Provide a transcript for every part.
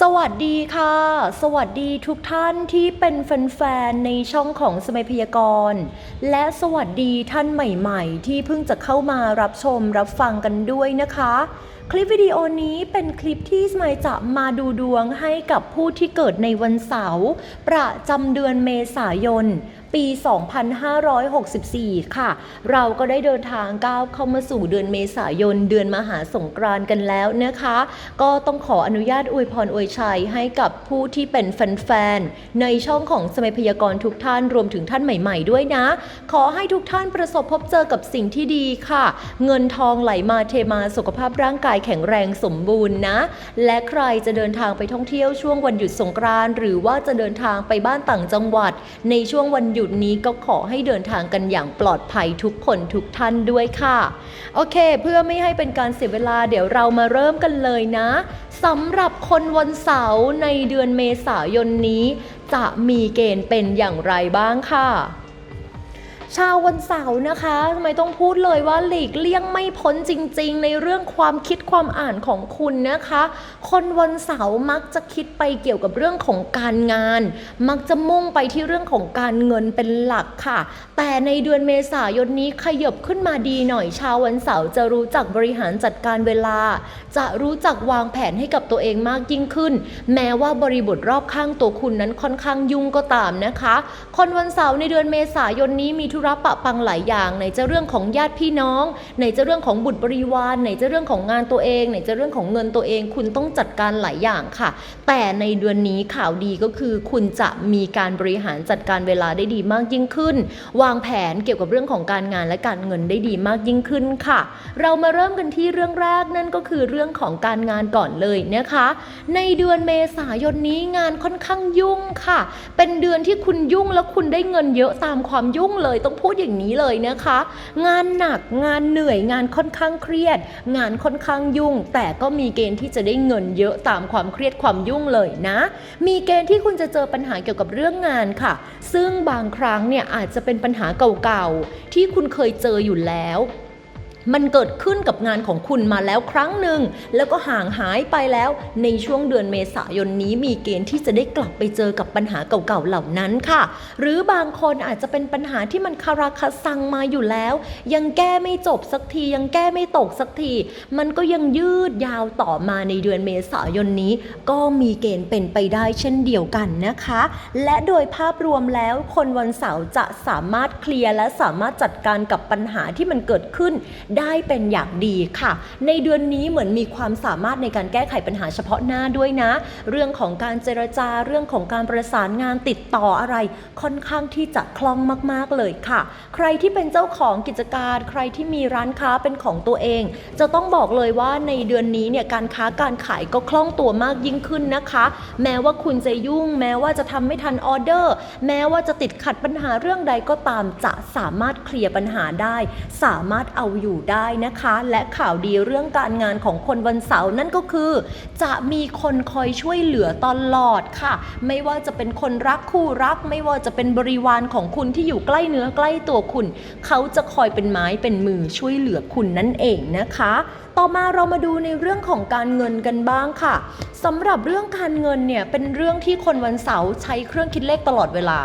สวัสดีค่ะ สวัสดีทุกท่านที่เป็นแฟนๆในช่องของสมัยพยากรณ์ และสวัสดีท่านใหม่ๆ ที่เพิ่งจะเข้ามารับชมรับฟังกันด้วยนะคะ คลิปวิดีโอนี้เป็นคลิปที่สมัยจะมาดูดวงให้กับผู้ที่เกิดในวันเสาร์ประจำเดือนเมษายนปี 2564 ค่ะ เราก็ได้เดินทางก้าวเข้ามาสู่เดือนเมษายน เดือนมหาสงกรานต์กันแล้วนะคะ ก็ต้องขออนุญาตอวยพรอวยชัยให้กับผู้ที่เป็นแฟนๆ ในช่องของสมัยพยากรณ์ทุกท่านรวมถึงท่านใหม่ ๆ ด้วยนะ ขอให้ทุกท่านประสบพบเจอกับสิ่งที่ดีค่ะ เงินทองไหลมาเทมาสุขภาพร่างกายแข็งแรงสมบูรณ์นะ และใครจะเดินทางไปท่องเที่ยวช่วงวันหยุดสงกรานต์หรือว่าจะเดินทางไปบ้านต่างจังหวัด ในช่วงวันหยุดนี้ก็ขอให้เดินทางกันอย่างปลอดภัยทุกคนทุกท่านด้วยค่ะ โอเค เพื่อไม่ให้เป็นการเสียเวลาเดี๋ยวเรามาเริ่มกันเลยนะสำหรับคนวันเสาร์ในเดือนเมษายนนี้ จะมีเกณฑ์เป็นอย่างไรบ้างค่ะ ชาววันเสาร์นะคะทำไมต้องพูดเลยว่าหลีกเลี่ยงไม่พ้นจริง ๆ ในเรื่องความคิดความอ่านของคุณนะคะ คนวันเสาร์มักจะคิดไปเกี่ยวกับเรื่องของการงาน มักจะมุ่งไปที่เรื่องของการเงินเป็นหลักค่ะ แต่ในเดือนเมษายนนี้ขยบขึ้นมาดีหน่อยชาววันเสาร์จะรู้จักบริหารจัดการเวลา จะรู้จักวางแผนให้กับตัวเองมากยิ่งขึ้น แม้ว่าบริบทรอบข้างตัวคุณนั้นค่อนข้างยุ่งก็ตามนะคะ คนวันเสาร์ในเดือนเมษายนนี้มีธุระปะปังหลายอย่างไหนจะเรื่องของญาติพี่น้อง ไหนจะเรื่องของบุตรบริวารไหนจะเรื่องของงานตัวเอง ไหนจะเรื่องของเงินตัวเอง คุณต้องจัดการหลายอย่างค่ะ แต่ในเดือนนี้ข่าวดีก็คือ คุณจะมีการบริหารจัดการเวลาได้ดีมากยิ่งขึ้น วางแผนเกี่ยวกับเรื่องของการงานและการเงินได้ดีมากยิ่งขึ้นค่ะ เรามาเริ่มกันที่เรื่องแรกนั่นก็คือเรื่องของการงานก่อนเลยนะคะ ในเดือนเมษายนนี้งานค่อนข้างยุ่งค่ะ เป็นเดือนที่คุณยุ่งแล้วคุณได้เงินเยอะตามความยุ่งเลยต้องพูดอย่างนี้เลยนะคะ งานหนักงานเหนื่อยงานค่อนข้างเครียด งานค่อนข้างยุ่ง แต่ก็มีเกณฑ์ที่จะได้เงินเยอะตามความเครียดความยุ่งเลยนะ มีเกณฑ์ที่คุณจะเจอปัญหาเกี่ยวกับเรื่องงานค่ะ ซึ่งบางครั้งเนี่ยอาจจะเป็นปัญหาเก่าๆที่คุณเคยเจออยู่แล้ว มันเกิดขึ้นกับงานของคุณมาแล้วครั้งหนึ่ง แล้วก็ห่างหายไปแล้ว ในช่วงเดือนเมษายนนี้มีเกณฑ์ที่จะได้กลับไปเจอกับปัญหาเก่าๆเหล่านั้นค่ะ หรือบางคนอาจจะเป็นปัญหาที่มันคาราคาซังมาอยู่แล้ว ยังแก้ไม่จบสักที ยังแก้ไม่ตกสักที มันก็ยังยืดยาวต่อมาในเดือนเมษายนนี้ ก็มีเกณฑ์เป็นไปได้เช่นเดียวกันนะคะ และโดยภาพรวมแล้วคนวันเสาร์จะสามารถเคลียร์และสามารถจัดการกับปัญหาที่มันเกิดขึ้นได้เป็นอย่างดีค่ะ ในเดือนนี้เหมือนมีความสามารถในการแก้ไขปัญหาเฉพาะหน้าด้วยนะ เรื่องของการเจรจาเรื่องของการประสานงานติดต่ออะไร ค่อนข้างที่จะคล่องมากๆเลยค่ะ ใครที่เป็นเจ้าของกิจการใครที่มีร้านค้าเป็นของตัวเอง จะต้องบอกเลยว่าในเดือนนี้เนี่ยการค้าการขายก็คล่องตัวมากยิ่งขึ้นนะคะ แม้ว่าคุณจะยุ่ง แม้ว่าจะทำไม่ทันออเดอร์ แม้ว่าจะติดขัดปัญหาเรื่องใดก็ตามจะสามารถเคลียร์ปัญหาได้ สามารถเอาอยู่ได้นะคะ และข่าวดีเรื่องการงานของคนวันเสาร์นั่นก็คือ จะมีคนคอยช่วยเหลือตลอดค่ะ ไม่ว่าจะเป็นคนรักคู่รัก ไม่ว่าจะเป็นบริวารของคุณที่อยู่ใกล้เนื้อใกล้ตัวคุณ เขาจะคอยเป็นไม้เป็นมือช่วยเหลือคุณนั่นเองนะคะ ต่อมาเรามาดูในเรื่องของการเงินกันบ้างค่ะสำหรับเรื่องการเงินเนี่ยเป็นเรื่องที่คนวันเสาร์ใช้เครื่องคิดเลขตลอดเวลา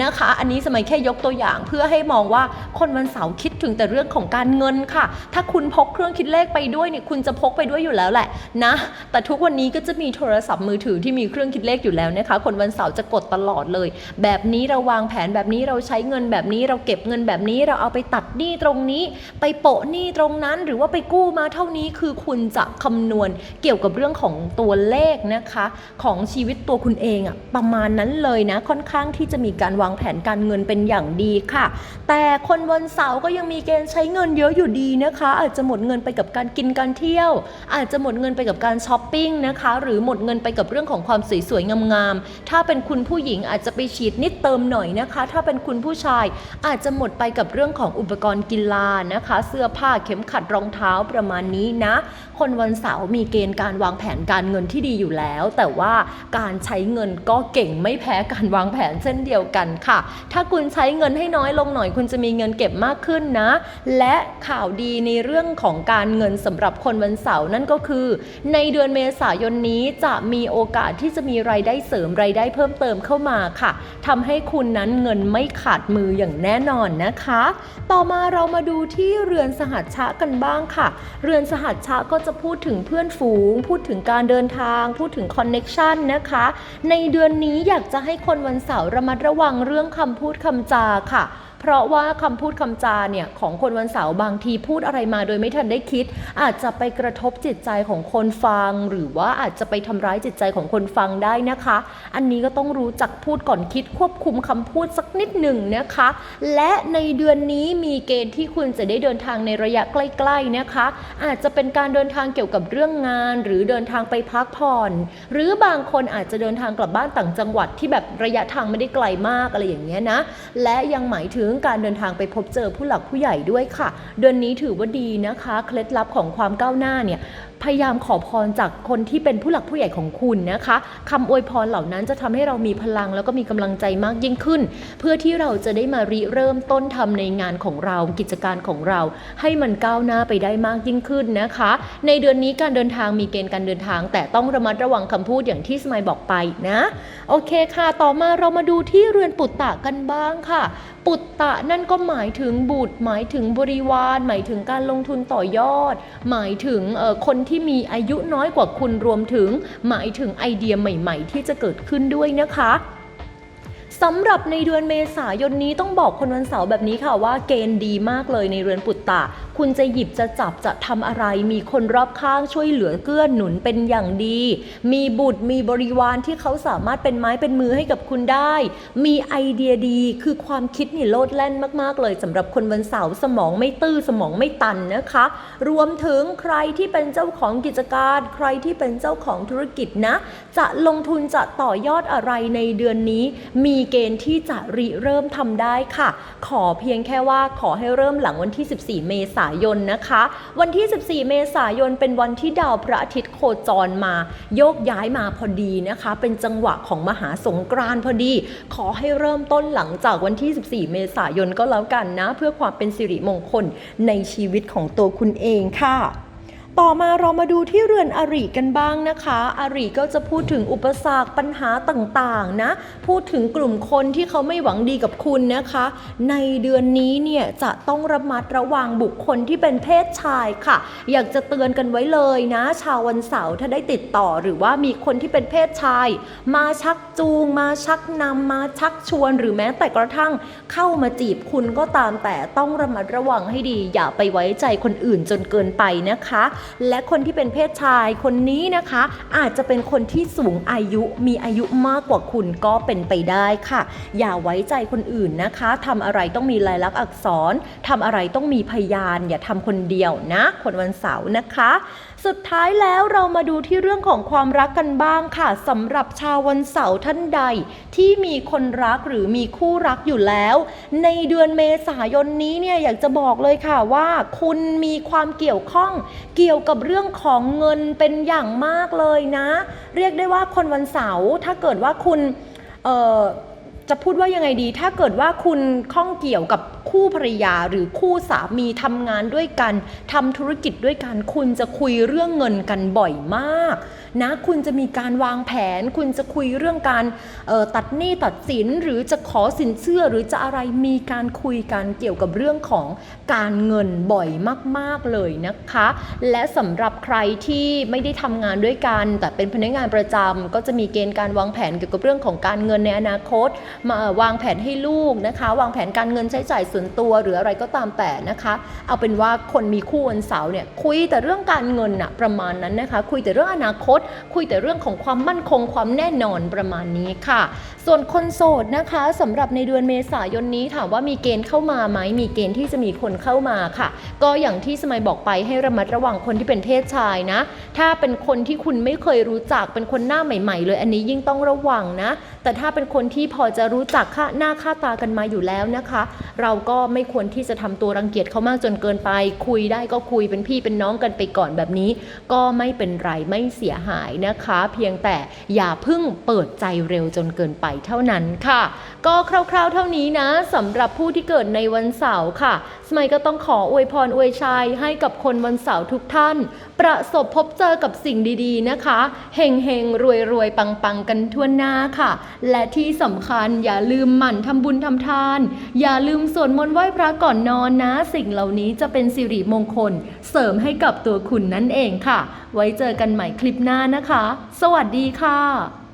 นะคะ อันนี้สมัยแค่ยกตัวอย่างเพื่อให้มองว่าคนวันเสาร์คิดถึงแต่เรื่องของการเงินค่ะ ถ้าคุณพกเครื่องคิดเลขไปด้วยเนี่ยคุณจะพกไปด้วยอยู่แล้วแหละนะ แต่ทุกวันนี้ก็จะมีโทรศัพท์มือถือที่มีเครื่องคิดเลขอยู่แล้วนะคะ คนวันเสาร์จะกดตลอดเลย แบบนี้เราวางแผนแบบนี้เราใช้เงินแบบนี้เราเก็บเงินแบบนี้เราเอาไปตัดหนี้ตรงนี้ ไปโปะหนี้ตรงนั้นหรือว่าไปกู้มาเท่านี้ี้คือคุณจะคำนวณเกี่ยวกับเรื่องของตัวเลขนะคะ ของชีวิตตัวคุณเองอะประมาณนั้นเลยนะ ค่อนข้างที่จะมีการวางแผนการเงินเป็นอย่างดีค่ะ แต่คนวันเสาร์ก็ยังมีเกณฑ์ใช้เงินเยอะอยู่ดีนะคะ อาจจะหมดเงินไปกับการกินการเที่ยว อาจจะหมดเงินไปกับการช้อปปิ้งนะคะ หรือหมดเงินไปกับเรื่องของความสวยๆงามๆถ้าเป็นคุณผู้หญิงอาจจะไปฉีดนิดเติมหน่อยนะคะ ถ้าเป็นคุณผู้ชายอาจจะหมดไปกับเรื่องของอุปกรณ์กีฬานะคะ เสื้อผ้าเข็มขัดรองเท้าประมาณนี้นะ คนวันเสาร์มีเกณฑ์การวางแผนการเงินที่ดีอยู่แล้ว แต่ว่าการใช้เงินก็เก่งไม่แพ้การวางแผนเช่นเดียวกันค่ะ ถ้าคุณใช้เงินให้น้อยลงหน่อยคุณจะมีเงินเก็บมากขึ้นนะ และข่าวดีในเรื่องของการเงินสำหรับคนวันเสาร์นั่นก็คือ ในเดือนเมษายนนี้จะมีโอกาสที่จะมีรายได้เสริมรายได้เพิ่มเติมเข้ามาค่ะทำให้คุณนั้นเงินไม่ขาดมืออย่างแน่นอนนะคะ ต่อมาเรามาดูที่เรือนสหัชชะกันบ้างค่ะ เรือนสหัสชะก็จะพูดถึงเพื่อนฝูง พูดถึงการเดินทาง พูดถึงคอนเน็ชันนะคะ ในเดือนนี้อยากจะให้คนวันเสาร์ระมัดระวังเรื่องคำพูดคำจาค่ะ เพราะว่าคำพูดคำจาเนี่ยของคนวันเสาร์บางทีพูดอะไรมาโดยไม่ทันได้คิด อาจจะไปกระทบจิตใจของคนฟัง หรือว่าอาจจะไปทำร้ายจิตใจของคนฟังได้นะคะ อันนี้ก็ต้องรู้จักพูดก่อนคิดควบคุมคำพูดสักนิดหนึ่งนะคะ และในเดือนนี้มีเกณฑ์ที่คุณจะได้เดินทางในระยะใกล้ๆนะคะ อาจจะเป็นการเดินทางเกี่ยวกับเรื่องงาน หรือเดินทางไปพักผ่อน หรือบางคนอาจจะเดินทางกลับบ้านต่างจังหวัดที่แบบระยะทางไม่ได้ไกลมากอะไรอย่างเงี้ยนะและยังหมายถึง่องการเดินทางไปพบเจอผู้หลักผู้ใหญ่ด้วยค่ะ เดือนนี้ถือว่าดีนะคะ เคล็ดลับของความก้าวหน้าเนี่ยพยายามขอพรจากคนที่เป็นผู้หลักผู้ใหญ่ของคุณนะคะคำอวยพรเหล่านั้นจะทำให้เรามีพลังแล้วก็มีกำลังใจมากยิ่งขึ้น เพื่อที่เราจะได้มาริเริ่มต้นทำในงานของเรากิจการของเรา ให้มันก้าวหน้าไปได้มากยิ่งขึ้นนะคะ ในเดือนนี้การเดินทางมีเกณฑ์การเดินทาง แต่ต้องระมัดระวังคำพูดอย่างที่สมัยบอกไปนะ โอเคค่ะ ต่อมาเรามาดูที่เรือนปุตตะกันบ้างค่ะปุตตะนั่นก็หมายถึงบุตร หมายถึงบริวาร หมายถึงการลงทุนต่อยอด หมายถึงเอ่อคนที่มีอายุน้อยกว่าคุณรวมถึง หมายถึงไอเดียใหม่ ๆ ที่จะเกิดขึ้นด้วยนะคะ สำหรับในเดือนเมษายนนี้ต้องบอกคนวันเสาร์แบบนี้ค่ะว่าเกณฑ์ดีมากเลยในเรือนปุตตะ คุณจะหยิบจะจับจะทำอะไร มีคนรอบข้างช่วยเหลือเกื้อหนุนเป็นอย่างดี มีบุตรมีบริวารที่เขาสามารถเป็นไม้เป็นมือให้กับคุณได้ มีไอเดียดีคือความคิดนี่โลดแล่นมาก ๆ เลยสำหรับคนวันเสาร์สมองไม่ตื้อสมองไม่ตันนะคะ รวมถึงใครที่เป็นเจ้าของกิจการ ใครที่เป็นเจ้าของธุรกิจนะ จะลงทุนจะต่อยอดอะไรในเดือนนี้มีีเกณฑ์ที่จะริเริ่มทำได้ค่ะ ขอเพียงแค่ว่าขอให้เริ่มหลังวันที่ 14 เมษายนนะคะ วันที่ 14 เมษายนเป็นวันที่ดาวพระอาทิตย์โคจรมา โยกย้ายมาพอดีนะคะ เป็นจังหวะของมหาสงกรานต์พอดี ขอให้เริ่มต้นหลังจากวันที่ 14 เมษายนก็แล้วกันนะ เพื่อความเป็นสิริมงคลในชีวิตของตัวคุณเองค่ะ ต่อมาเรามาดูที่เรือนอริกันบ้างนะคะ อริก็จะพูดถึงอุปสรรคปัญหาต่างๆนะ พูดถึงกลุ่มคนที่เขาไม่หวังดีกับคุณนะคะ ในเดือนนี้เนี่ยจะต้องระมัดระวังบุคคลที่เป็นเพศชายค่ะ อยากจะเตือนกันไว้เลยนะ ชาววันเสาร์ถ้าได้ติดต่อหรือว่ามีคนที่เป็นเพศชาย มาชักจูง มาชักนำมาชักชวน หรือแม้แต่กระทั่งเข้ามาจีบคุณก็ตามแต่ต้องระมัดระวังให้ดี อย่าไปไว้ใจคนอื่นจนเกินไปนะคะและคนที่เป็นเพศชายคนนี้นะคะ อาจจะเป็นคนที่สูงอายุมีอายุมากกว่าคุณก็เป็นไปได้ค่ะ อย่าไว้ใจคนอื่นนะคะทำอะไรต้องมีลายลักษณ์อักษรทำอะไรต้องมีพยาน อย่าทำคนเดียวนะ คนวันเสาร์นะคะ สุดท้ายแล้วเรามาดูที่เรื่องของความรักกันบ้างค่ะสำหรับชาววันเสาร์ท่านใด ที่มีคนรักหรือมีคู่รักอยู่แล้ว ในเดือนเมษายนนี้เนี่ยอยากจะบอกเลยค่ะว่า คุณมีความเกี่ยวข้อง เกี่ยวกับเรื่องของเงินเป็นอย่างมากเลยนะ เรียกได้ว่าคนวันเสาร์ถ้าเกิดว่าคุณเอ่อ จะพูดว่ายังไงดี ถ้าเกิดว่าคุณข้องเกี่ยวกับคู่ภรรยาหรือคู่สามีทำงานด้วยกันทำธุรกิจด้วยกัน คุณจะคุยเรื่องเงินกันบ่อยมาก นะ คุณจะมีการวางแผน คุณจะคุยเรื่องการออตัดหนี้ตัดสินหรือจะขอสินเชื่อหรือจะอะไรมีการคุยกันเกี่ยวกับเรื่องของการเงินบ่อยมาก ๆเลยนะคะ และสำหรับใครที่ไม่ได้ทำงานด้วยกัน แต่เป็นพนักงานประจำก็จะมีเกณฑ์การวางแผนเกี่ยวกับเรื่องของการเงินในอนาคตมาวางแผนให้ลูกนะคะ วางแผนการเงินใช้จ่ายส่วนตัวหรืออะไรก็ตามแต่นะคะ เอาเป็นว่าคนมีคู่วันเสาร์เนี่ยคุยแต่เรื่องการเงินอะประมาณนั้นนะคะ คุยแต่เรื่องอนาคต คุยแต่เรื่องของความมั่นคงความแน่นอนประมาณนี้ค่ะ ส่วนคนโสดนะคะสำหรับในเดือนเมษายนนี้ถามว่ามีเกณฑ์เข้ามาไหมมีเกณฑ์ที่จะมีคนเข้ามาค่ะ ก็อย่างที่สมัยบอกไปให้ระมัดระวังคนที่เป็นเพศชายนะ ถ้าเป็นคนที่คุณไม่เคยรู้จักเป็นคนหน้าใหม่ ๆ เลยอันนี้ยิ่งต้องระวังนะ แต่ถ้าเป็นคนที่พอจะรู้จักค่าหน้าค่าตากันมาอยู่แล้วนะคะ เราก็ไม่ควรที่จะทำตัวรังเกียจเขามากจนเกินไป คุยได้ก็คุยเป็นพี่เป็นน้องกันไปก่อนแบบนี้ ก็ไม่เป็นไรไม่เสียหายนะคะ เพียงแต่อย่าเพิ่งเปิดใจเร็วจนเกินไปเท่านั้นค่ะ ก็คร่าว ๆ เท่านี้นะสำหรับผู้ที่เกิดในวันเสาร์ค่ะ สมัยก็ต้องขออวยพรอวยชัยให้กับคนวันเสาร์ทุกท่าน ประสบพบเจอกับสิ่งดีๆนะคะเฮงเฮงรวยรวยๆปังๆกันทั่วหน้าค่ะ และที่สำคัญอย่าลืมหมั่นทำบุญทำทาน อย่าลืมสวดมนต์ไหว้พระก่อนนอนนะ สิ่งเหล่านี้จะเป็นสิริมงคล เสริมให้กับตัวคุณนั่นเองค่ะ ไว้เจอกันใหม่คลิปหน้านะคะ สวัสดีค่ะ